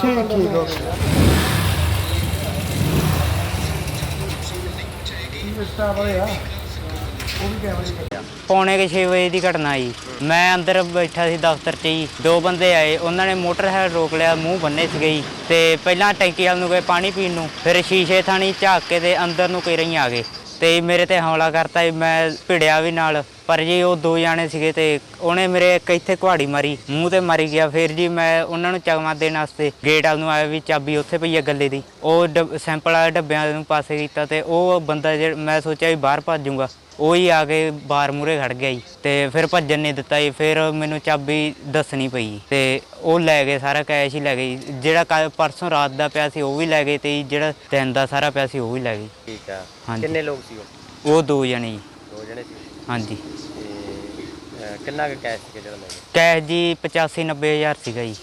ਠੀਕ ਠੀਕ ਹੋ ਪੌਣੇ ਕੁ ਵਜੇ ਦੀ ਘਟਨਾ ਜੀ। ਮੈਂ ਅੰਦਰ ਬੈਠਾ ਸੀ ਦਫ਼ਤਰ 'ਚ ਜੀ। ਦੋ ਬੰਦੇ ਆਏ। ਉਹਨਾਂ ਨੇ ਮੋਟਰਸਾਈਕਲ ਰੋਕ ਲਿਆ, ਮੂੰਹ ਬੰਨੇ ਸੀ ਗਈ ਤੇ ਪਹਿਲਾਂ ਟੈਂਕੀ ਵਾਲ ਨੂੰ ਗਏ ਪਾਣੀ ਪੀਣ ਨੂੰ। ਫਿਰ ਸ਼ੀਸ਼ੇ ਥਾਣੀ ਝਾਕ ਕੇ ਤੇ ਅੰਦਰ ਨੂੰ ਕਈ ਰਹੀ ਆ ਗਏ। ਤੇ ਮੇਰੇ ਤੇ ਹਮਲਾ ਕਰਤਾ ਜੀ। ਮੈਂ ਭਿੜਿਆ ਵੀ ਨਾਲ। ਪਰ ਜੀ ਉਹ ਦੋ ਜਾਣੇ ਸੀਗੇ ਤੇ ਉਹਨੇ ਮੇਰੇ ਇੱਕ ਇੱਥੇ ਕੁਹਾੜੀ ਮਾਰੀ ਮੂੰਹ ਤੇ ਮਾਰੀ ਗਿਆ। ਫਿਰ ਜੀ ਮੈਂ ਉਹਨਾਂ ਨੂੰ ਚਕਮਾ ਦੇਣ ਵਾਸਤੇ ਗੇਟ ਵਾਲ ਨੂੰ ਆਇਆ ਵੀ ਚਾਬੀ ਉੱਥੇ ਪਈ ਹੈ ਗੱਲੇ ਦੀ। ਉਹ ਸੈਂਪਲ ਵਾਲੇ ਡੱਬਿਆਂ ਨੂੰ ਪਾਸੇ ਕੀਤਾ ਤੇ ਉਹ ਬੰਦਾ ਜਿਹੜਾ ਮੈਂ ਸੋਚਿਆ ਵੀ ਬਾਹਰ ਭੱਜ ਜਾਊਗਾ ਉਹ ਹੀ ਆ ਕੇ ਬਾਹਰ ਮੂਰੇ ਖੜ ਗਿਆ ਜੀ ਤੇ ਫਿਰ ਭੱਜਣ ਨਹੀਂ ਦਿੱਤਾ ਜੀ। ਫਿਰ ਮੈਨੂੰ ਚਾਬੀ ਦੱਸਣੀ ਪਈ ਤੇ ਉਹ ਲੈ ਗਏ ਸਾਰਾ ਕੈਸ਼ ਹੀ ਲੈ ਗਏ। ਜਿਹੜਾ ਪਰਸੋਂ ਰਾਤ ਦਾ ਪਿਆ ਸੀ ਉਹ ਵੀ ਲੈ ਗਏ ਤੇ ਜਿਹੜਾ ਦਿਨ ਦਾ ਸਾਰਾ ਪਿਆ ਸੀ ਉਹ ਵੀ ਲੈ ਗਏ। ਠੀਕ ਆ। ਹਾਂਜੀ। ਕਿੰਨੇ ਲੋਕ ਸੀ ਉਹ? ਉਹ ਦੋ ਜਣੇ ਜੀ। ਦੋ ਜਣੇ ਸੀ। ਹਾਂਜੀ। ਤੇ ਕਿੰਨਾ ਕੁ ਕੈਸ਼ ਸੀ ਜਿਹੜਾ ਲੈ ਗਏ? ਕੈਸ਼ ਜੀ 85 90 ਹਜ਼ਾਰ ਸੀਗਾ ਜੀ।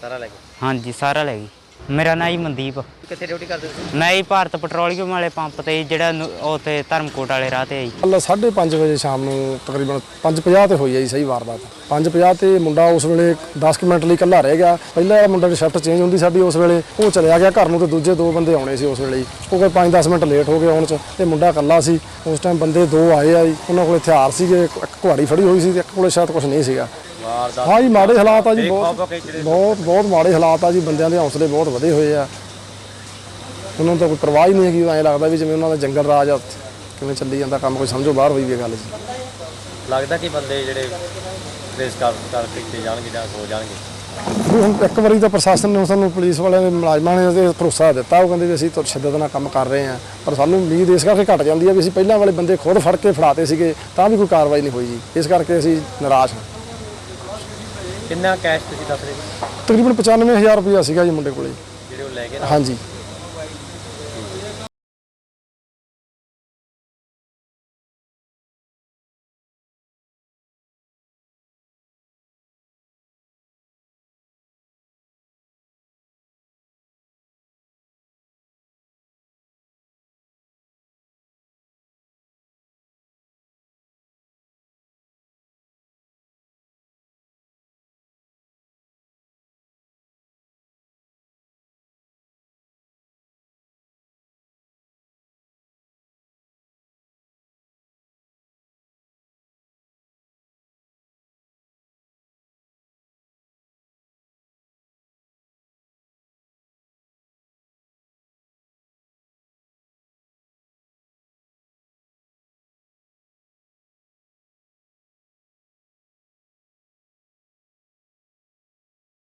ਸਾਰਾ ਲੈ ਗਏ? ਹਾਂਜੀ ਸਾਰਾ ਲੈ ਗਈ ਮੇਰਾ ਨਾਂ ਜੀ ਮਨਦੀਪ। ਕਿੱਥੇ ਡਿਊਟੀ ਕਰਦੇ ਸੀ ਮੈਂ ਜੀ ਭਾਰਤ ਪੈਟਰੋਲੀਅਮ ਵਾਲੇ ਪੰਪ ਤੇ ਜੀ, ਜਿਹੜਾ ਨੂੰ- ਉੱਥੇ ਧਰਮਕੋਟ ਵਾਲੇ ਰਾਹ ਤੇ ਆ ਜੀ। ਕੱਲ 5:30 ਵਜੇ ਸ਼ਾਮ ਨੂੰ ਤਕਰੀਬਨ 5:50 ਤੇ ਹੋਈ ਹੈ ਜੀ ਸਹੀ ਵਾਰਦਾਤ। 5:50 ਤੇ ਮੁੰਡਾ ਉਸ ਵੇਲੇ 10 ਕੁ ਮਿੰਟ ਲਈ ਇਕੱਲਾ ਰਹਿ ਗਿਆ। ਪਹਿਲਾਂ ਇਹ ਮੁੰਡੇ ਦੀ ਸ਼ਿਫਟ ਚੇਂਜ ਹੁੰਦੀ ਸਾਡੀ ਉਸ ਵੇਲੇ। ਉਹ ਚਲਿਆ ਗਿਆ ਘਰ ਨੂੰ ਤੇ ਦੂਜੇ ਦੋ ਬੰਦੇ ਆਉਣੇ ਸੀ ਉਸ ਵੇਲੇ ਹੀ। ਉਹ ਕੋਈ 5-10 ਮਿੰਟ ਲੇਟ ਹੋ ਗਏ ਆਉਣ ਚ ਤੇ ਮੁੰਡਾ ਇਕੱਲਾ ਸੀ। ਉਸ ਟਾਈਮ ਬੰਦੇ ਦੋ ਆਏ ਆ ਜੀ। ਉਹਨਾਂ ਕੋਲ ਹਥਿਆਰ ਸੀਗੇ ਇੱਕ ਇੱਕ ਕੁਹਾੜੀ ਫੜੀ ਹੋਈ ਸੀ ਤੇ ਇੱਕ ਕੋਲੇ ਸ਼ਾਇਦ ਕੁਝ ਨਹੀਂ ਸੀਗਾ। ਵਾਰਦਾਤ ਹਾਂ ਜੀ ਮਾੜੇ ਹਾਲਾਤ ਆ ਜੀ ਬਹੁਤ ਬਹੁਤ ਬਹੁਤ ਮਾੜੇ ਹਾਲਾਤ ਆ ਜੀ ਬੰਦਿਆਂ ਦੇ ਹੌਸਲੇ ਬਹੁਤ ਵਧੇ ਹੋਏ ਆ। ਉਹਨਾਂ ਨੂੰ ਤਾਂ ਕੋਈ ਪਰਵਾਹ ਹੀ ਨਹੀਂ ਹੈਗੀ ਐਂ ਲੱਗਦਾ ਵੀ ਜਿਵੇਂ ਉਹਨਾਂ ਦਾ ਜੰਗਲ ਰਾਜ ਆ ਕਿਵੇਂ ਚੱਲੀ ਜਾਂਦਾ ਕੰਮ ਕੋਈ ਸਮਝੋ ਬਾਹਰ ਹੋਈ ਵੀ ਗੱਲ ਜੀ। ਲੱਗਦਾ ਕਿ ਬੰਦੇ ਜਿਹੜੇ ਟ੍ਰੇਸ ਕਰ ਕਰ ਕੀਤੇ ਜਾਣਗੇ ਜਾਂ ਹੋ ਜਾਣਗੇ? ਹੁਣ ਇੱਕ ਵਾਰੀ ਤਾਂ ਪ੍ਰਸ਼ਾਸਨ ਨੇ ਸਾਨੂੰ ਪੁਲਿਸ ਵਾਲਿਆਂ ਦੇ ਮੁਲਾਜ਼ਮਾਂ ਨੇ ਤੇ ਭਰੋਸਾ ਦਿੱਤਾ ਉਹ ਕਹਿੰਦੇ ਵੀ ਅਸੀਂ ਤਾਂ ਸ਼ਿੱਦਤ ਨਾਲ ਕੰਮ ਕਰ ਰਹੇ ਹਾਂ। ਪਰ ਸਾਨੂੰ ਉਮੀਦ ਇਸ ਕਰਕੇ ਘਟ ਜਾਂਦੀ ਹੈ ਵੀ ਅਸੀਂ ਪਹਿਲਾਂ ਵਾਲੇ ਬੰਦੇ ਖੁਦ ਫੜ ਕੇ ਫੜਾਤੇ ਸੀਗੇ ਤਾਂ ਵੀ ਕੋਈ ਕਾਰਵਾਈ ਨਹੀਂ ਹੋਈ ਜੀ। ਇਸ ਕਰਕੇ ਅਸੀਂ ਨਿਰਾਸ਼ ਹਾਂ। ਕਿੰਨਾ ਕੈਸ਼ ਤੁਸੀਂ ਦੱਸ ਰਹੇ ਤਕਰੀਬਨ 95000 ਰੁਪਇਆ ਸੀਗਾ ਜੀ ਮੁੰਡੇ ਕੋਲੇ। ਜਿਹੜੇ ਉਹ ਲੈ ਗਏ ਹਾਂਜੀ।